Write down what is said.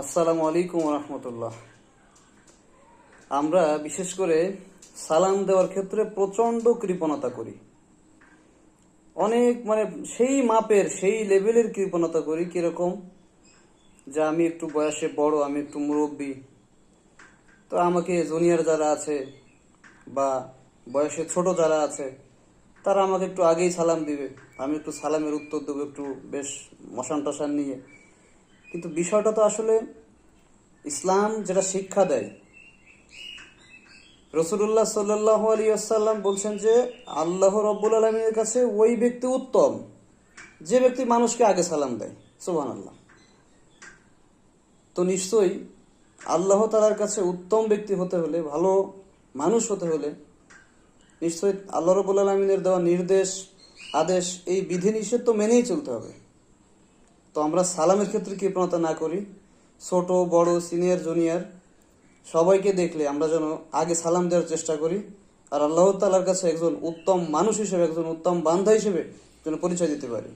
আসসালামু আলাইকুম রহমতুল্লাহ। আমরা বিশেষ করে সালাম দেওয়ার ক্ষেত্রে প্রচণ্ড কৃপণতা করি। অনেক মানে সেই মাপের, সেই লেভেলের কৃপণতা করি কীরকম যে আমি একটু বয়সে বড়, আমি একটু মুরব্বী। তো আমাকে জুনিয়র যারা আছে বা বয়সে ছোট যারা আছে, তারা আমাকে একটু আগেই সালাম দিবে। আমি একটু সালামের উত্তর দেবো, একটু বেশ মশান টশান নিয়ে। কিন্তু বিষয়টা তো আসলে ইসলাম যেটা শিক্ষা দেয়। রসুল্লাহ সাল্লাহ আলী বলছেন যে, আল্লাহ রব্বুল আলমীর কাছে ওই ব্যক্তি উত্তম, যে ব্যক্তি মানুষকে আগে সালাম দেয়। সুবান আল্লাহ তো নিশ্চয়ই আল্লাহ তালার কাছে উত্তম ব্যক্তি হতে হলে, ভালো মানুষ হতে হলে নিশ্চয়ই আল্লাহ রবুল আলমিনের দেওয়া নির্দেশ, আদেশ, এই বিধিনিষেধ তো মেনেই চলতে হবে। তো আমরা সালামের ক্ষেত্রে কৃপণতা না করি? ছোট, বড় সিনিয়র জুনিয়র সবাইকে দেখলে আমরা যেন আগে সালাম দেওয়ার চেষ্টা করি। আর আল্লাহ তালার কাছে একজন উত্তম মানুষ হিসেবে, একজন উত্তম বান্ধা হিসেবে যেন পরিচয় দিতে পারি।